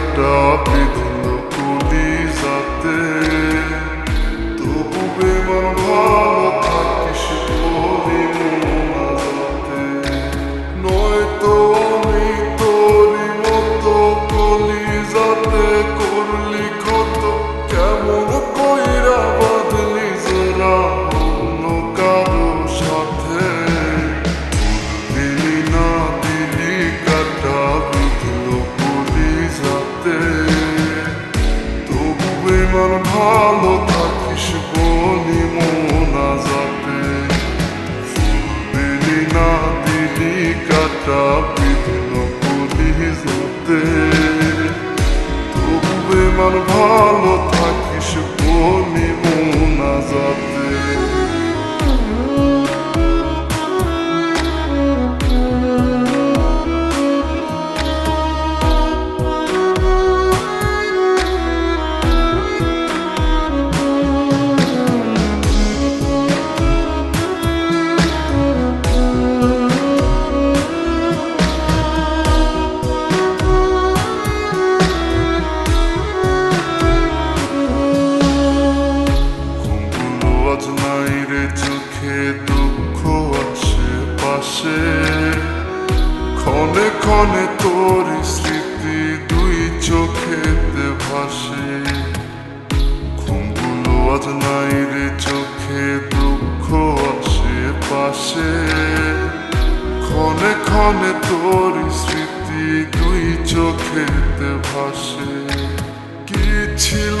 কাটা বিধল তবু ভালো থাকিস বলি মোনা যাতে দিলি না দিলি কাটা বিভিন্ন বলি যাতে তবু বেমান ভালো থাকিস দুঃখ আসে পাশে। ক্ষণে ক্ষণে তোর স্মৃতি দুই চোখেতে ভাসে। ঘুমগুলো আজ নাই রে চোখে, দুঃখ আসে পাশে। ক্ষণে ক্ষণে তোর স্মৃতি দুই চোখেতে ভাসে। কি ছিল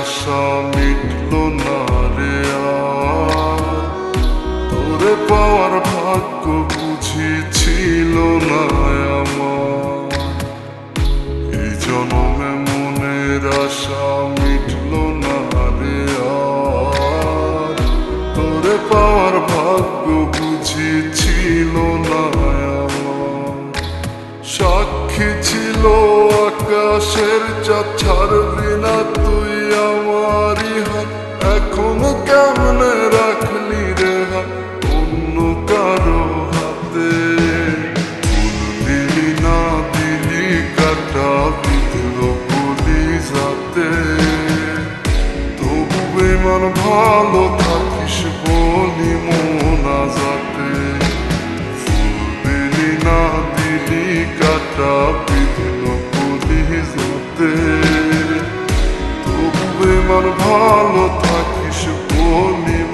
আশা মিটল না রে তোরে পাওয়ার ভাগ্য বুঝি ছিল না আমার। এই জনমে মনের আশা মিটল না রে তোরে পাওয়ার ভাগ্য বুঝি ছিল না আমার। সাক্ষী ছিল আকাশের চাঁদ ছাড়বি না তুই আমারই হাত। এখনও কেমনে রাখলি রে হাত? অন্য কারও হাতে দিলি না দিলি কাটা বিধল যাতে তবু বেমান ভালো থাকিস ভালো থাকিস বলি